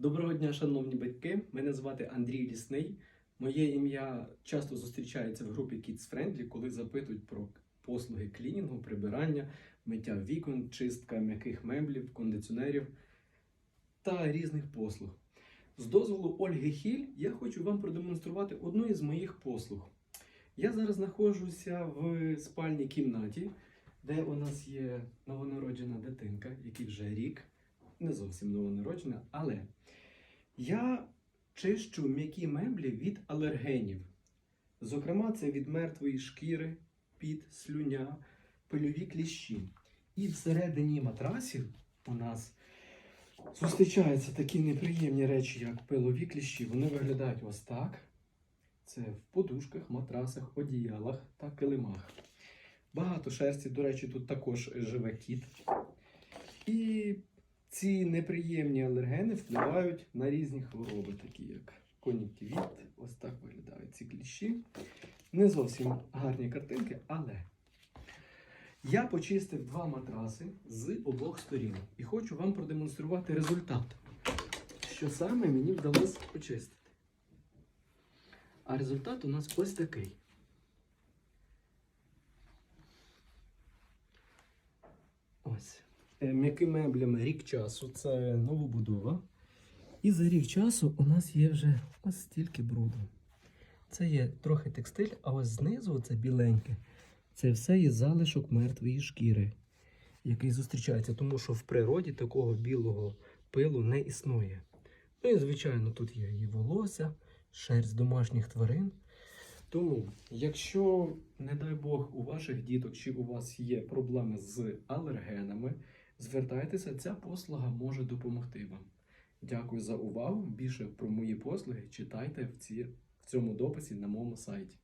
Доброго дня, шановні батьки. Мене звати Андрій Лісний. Моє ім'я часто зустрічається в групі Kids Friendly, коли запитують про послуги клінінгу, прибирання, миття вікон, чистка м'яких меблів, кондиціонерів та різних послуг. З дозволу Ольги Хіль я хочу вам продемонструвати одну із моїх послуг. Я зараз знаходжуся в спальній кімнаті, де у нас є новонароджена дитинка, який вже рік, не зовсім новонароджена, але я чищу м'які меблі від алергенів. Зокрема, це від мертвої шкіри, під, слюня, пильові кліщі. І всередині матрасів у нас зустрічаються такі неприємні речі, як пилові кліщі. Вони виглядають ось так. Це в подушках, матрасах, одіялах та килимах. Багато шерсті, до речі, тут також живе кіт. І ці неприємні алергени впливають на різні хвороби, такі як кон'юктивіт. Ось так виглядають ці кліщі. Не зовсім гарні картинки, але я почистив два матраси з обох сторін і хочу вам продемонструвати результат, що саме мені вдалося почистити. А результат у нас ось такий. Ось. М'якими меблями рік часу це новобудова. І за рік часу у нас є вже ось стільки бруду. Це є трохи текстиль, а ось знизу це біленьке. Це все є залишок мертвої шкіри, який зустрічається, тому що в природі такого білого пилу не існує. Ну і, звичайно, тут є і волосся, шерсть домашніх тварин. Тому, якщо, не дай Бог, у ваших діток чи у вас є проблеми з алергенами, звертайтеся, ця послуга може допомогти вам. Дякую за увагу. Більше про мої послуги читайте в, ці, в цьому дописі на моєму сайті.